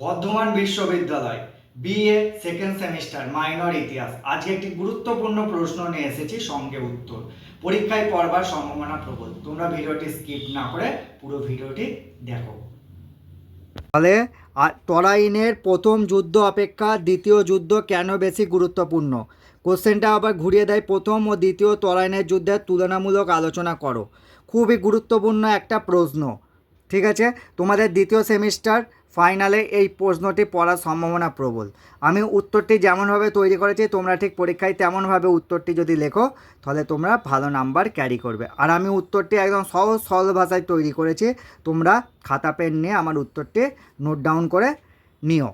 বর্ধমান বিশ্ববিদ্যালয় BA second semester minor ইতিহাস। আজকে একটি গুরুত্বপূর্ণ প্রশ্ন নিয়ে এসেছি, সঙ্গে উত্তর। পরীক্ষায় পড়বার সম্ভাবনা প্রবল। তোমরা ভিডিওটি স্কিপ না করে পুরো ভিডিওটি দেখো। তাহলে তরাইনের প্রথম যুদ্ধ অপেক্ষা দ্বিতীয় যুদ্ধ কেন বেশি গুরুত্বপূর্ণ? কোশ্চেনটা আবার ঘুরিয়ে দেয় প্রথম ও দ্বিতীয় তরাইনের যুদ্ধের তুলনামূলক আলোচনা করো। খুবই গুরুত্বপূর্ণ একটা প্রশ্ন। ঠিক আছে? তোমাদের দ্বিতীয় সেমিস্টার ফাইনালে এই প্রশ্নটি পড়ার সম্ভাবনা প্রবল। আমি উত্তরটি যেমনভাবে তৈরি করেছি, তোমরা ঠিক পরীক্ষায় তেমনভাবে উত্তরটি যদি লেখো, তাহলে তোমরা ভালো নাম্বার ক্যারি করবে। আর আমি উত্তরটি একদম সহজ, সরল ভাষায় তৈরি করেছি, তোমরা খাতা, পেন নিয়ে আমার উত্তরটি নোট ডাউন করে নিও।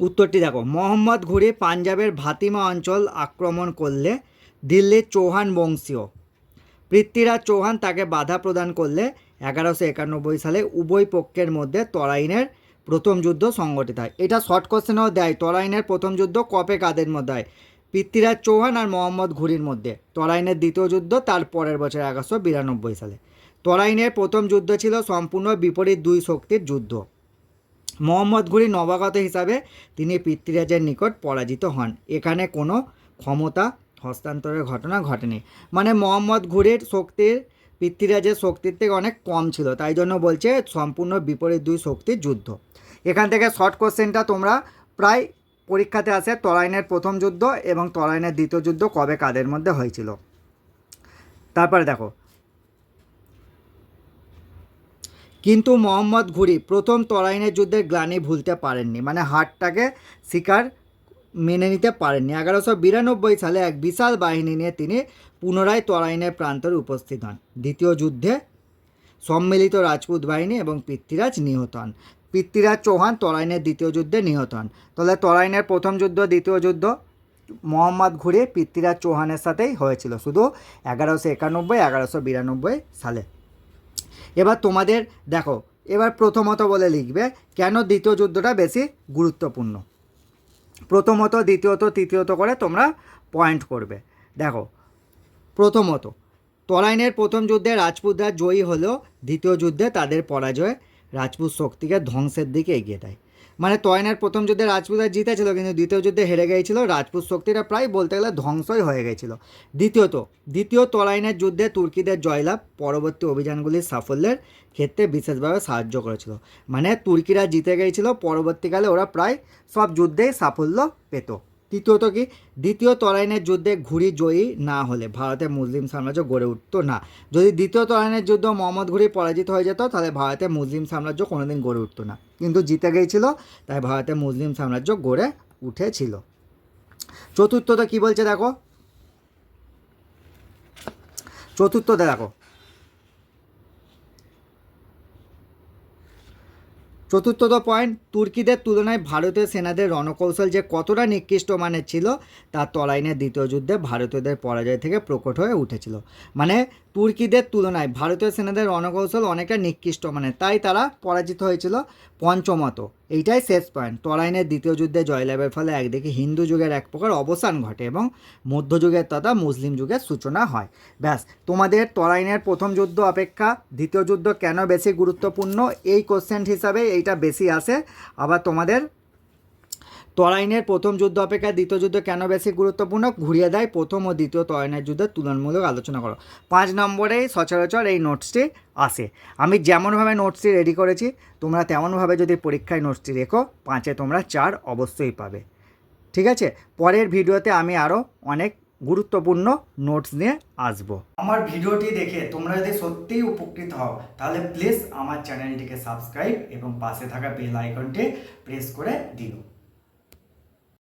উত্তরটি দেখো, মোহাম্মদ ঘুরি পাঞ্জাবের ভাতিমা অঞ্চল আক্রমণ করলে দিল্লির চৌহান বংশীয়। পৃথ্বীরাজ চৌহান তাকে বাধা প্রদান করলে এগারোশো একানব্বই সালে উভয় পক্ষের মধ্যে তরাইনের প্রথম যুদ্ধ সংগঠিত হয়। এটা শর্ট কোশ্চেনও দেয়। তরাইনের প্রথম যুদ্ধ কপে কাদের মধ্যে হয়? পৃথ্বীরাজ চৌহান আর মোহাম্মদ ঘুরির মধ্যে। তরাইনের দ্বিতীয় যুদ্ধ তার পরের বছর এগারোশো বিরানব্বই সালে। তরাইনের প্রথম যুদ্ধ ছিল সম্পূর্ণ বিপরীত দুই শক্তির যুদ্ধ। মোহাম্মদ ঘুরি নবাগত হিসাবে তিনি পৃথ্বীরাজের নিকট পরাজিত হন। এখানে কোনো ক্ষমতা হস্তান্তরের ঘটনা ঘটেনি। মানে মোহাম্মদ ঘুরির শক্তির পৃথ্বীরাজের শক্তির থেকে অনেক কম ছিল, তাই জন্য বলছে সম্পূর্ণ বিপরীত দুই শক্তির যুদ্ধ। এখান থেকে শর্ট কোশ্চেনটা তোমরা প্রায় পরীক্ষাতে আসে তরাইনের প্রথম যুদ্ধ এবং তরাইনের দ্বিতীয় যুদ্ধ কবে কাদের মধ্যে হয়েছিল। তারপরে দেখো। কিন্তু মোহাম্মদ ঘুরি প্রথম তরাইনের যুদ্ধের গ্লানি ভুলতে পারেননি মানে হারটাকে শিকার মেনে নিতে পারেননি। এগারোশো বিরানব্বই সালে এক বিশাল বাহিনী নিয়ে তিনি পুনরায় তরাইনের প্রান্তরে উপস্থিত হন। দ্বিতীয় যুদ্ধে সম্মিলিত রাজপুত বাহিনী এবং পৃথ্বীরাজ নিহত হন। পৃথ্বীরাজ চৌহান তরাইনের দ্বিতীয় যুদ্ধে নিহত হন। তাহলে তরাইনের প্রথম যুদ্ধ, দ্বিতীয় যুদ্ধ মোহাম্মদ ঘুরে পৃথ্বীরাজ চৌহানের সাথেই হয়েছিল, শুধু এগারোশো একানব্বই, এগারোশো বিরানব্বই সালে। এবার তোমাদের, দেখো, এবার প্রথমত বলে লিখবে কেন দ্বিতীয় যুদ্ধটা বেশি গুরুত্বপূর্ণ। প্রথমত, দ্বিতীয়ত, তৃতীয়ত করে তোমরা পয়েন্ট করবে। দেখো, প্রথমত তরাইনের প্রথম যুদ্ধে রাজপুতরা জয়ী হলেও দ্বিতীয় যুদ্ধে তাদের পরাজয় রাজপুত শক্তিকে ধ্বংসের দিকে এগিয়ে দেয়। মানে তয়নার প্রথম যুদ্ধে রাজপুতরা জিতেছিল, কিন্তু দ্বিতীয় যুদ্ধে হেরে গিয়েছিল। রাজপুত শক্তিরা প্রায় বলতে গেলে ধ্বংসই হয়ে গেছিল দ্বিতীয়ত, দ্বিতীয় তরাইনের যুদ্ধে তুর্কিদের জয়লাভ পরবর্তী অভিযানগুলির সাফল্যের ক্ষেত্রে বিশেষভাবে সাহায্য করেছিল। মানে তুর্কিরা জিতে গিয়েছিল, পরবর্তীকালে ওরা প্রায় সব যুদ্ধেই সাফল্য পেত। তৃতীয়ত কি? দ্বিতীয় তরাইনের যুদ্ধে ঘুরি জয়ী না হলে ভারতে মুসলিম সাম্রাজ্য গড়ে উঠতো না। যদি দ্বিতীয় তরাইনের যুদ্ধ মোহাম্মদ ঘুরি পরাজিত হয়ে যেত, তাহলে ভারতে মুসলিম সাম্রাজ্য কোনোদিন গড়ে উঠতো না। কিন্তু জিতে গিয়েছিল, তাই ভারতের মুসলিম সাম্রাজ্য গড়ে উঠেছিল। চতুর্থত কি বলছে দেখো? চতুর্থতে দেখো। চতুর্থত পয়েন্ট তুর্কিদের তুলনায় ভারতীয় সেনাদের রণকৌশল যে কতটা নিকৃষ্ট মানের ছিল, তা তলাইনের দ্বিতীয় যুদ্ধে ভারতীয়দের পরাজয় থেকে প্রকট হয়ে উঠেছিল। মানে তুর্কিদের তুলনায় ভারতীয় সেনাদের রণকৌশল অনেকটা নিকৃষ্ট মানে তাই তারা পরাজিত হয়েছিল পঞ্চমত। এইটাই শেষ পয়েন্ট তরাইনের দ্বিতীয় যুদ্ধে জয়লাভের ফলে একদিকে হিন্দু যুগের এক প্রকার অবসান ঘটে এবং মধ্যযুগের তথা মুসলিম যুগের সূচনা হয়। ব্যাস, তোমাদের তরাইনের প্রথম যুদ্ধ অপেক্ষা দ্বিতীয় যুদ্ধ কেন বেশি গুরুত্বপূর্ণ? এই কোশ্চেন হিসাবে এইটা বেশি আসে। আবার তোমাদের তরাইনের প্রথম যুদ্ধ অপেক্ষা দ্বিতীয় যুদ্ধ কেন বেশি গুরুত্বপূর্ণ? ঘুরিয়ে দেয় প্রথম ও দ্বিতীয় তরাইনের যুদ্ধের তুলনামূলক আলোচনা করো। পাঁচ নম্বরেই সচরাচর এই নোটসটি আসে। আমি যেমনভাবে নোটসটি রেডি করেছি, তোমরা তেমনভাবে যদি পরীক্ষায় নোটসটি রেখো, পাঁচে তোমরা চার অবশ্যই পাবে। ঠিক আছে? পরের ভিডিওতে আমি আরও অনেক গুরুত্বপূর্ণ নোটস নিয়ে আসব। আমার ভিডিওটি দেখে তোমরা যদি সত্যিই উপকৃত হও, তাহলে প্লিজ আমার চ্যানেলটিকে সাবস্ক্রাইব এবং পাশে থাকা বেল আইকনটি প্রেস করে দিও।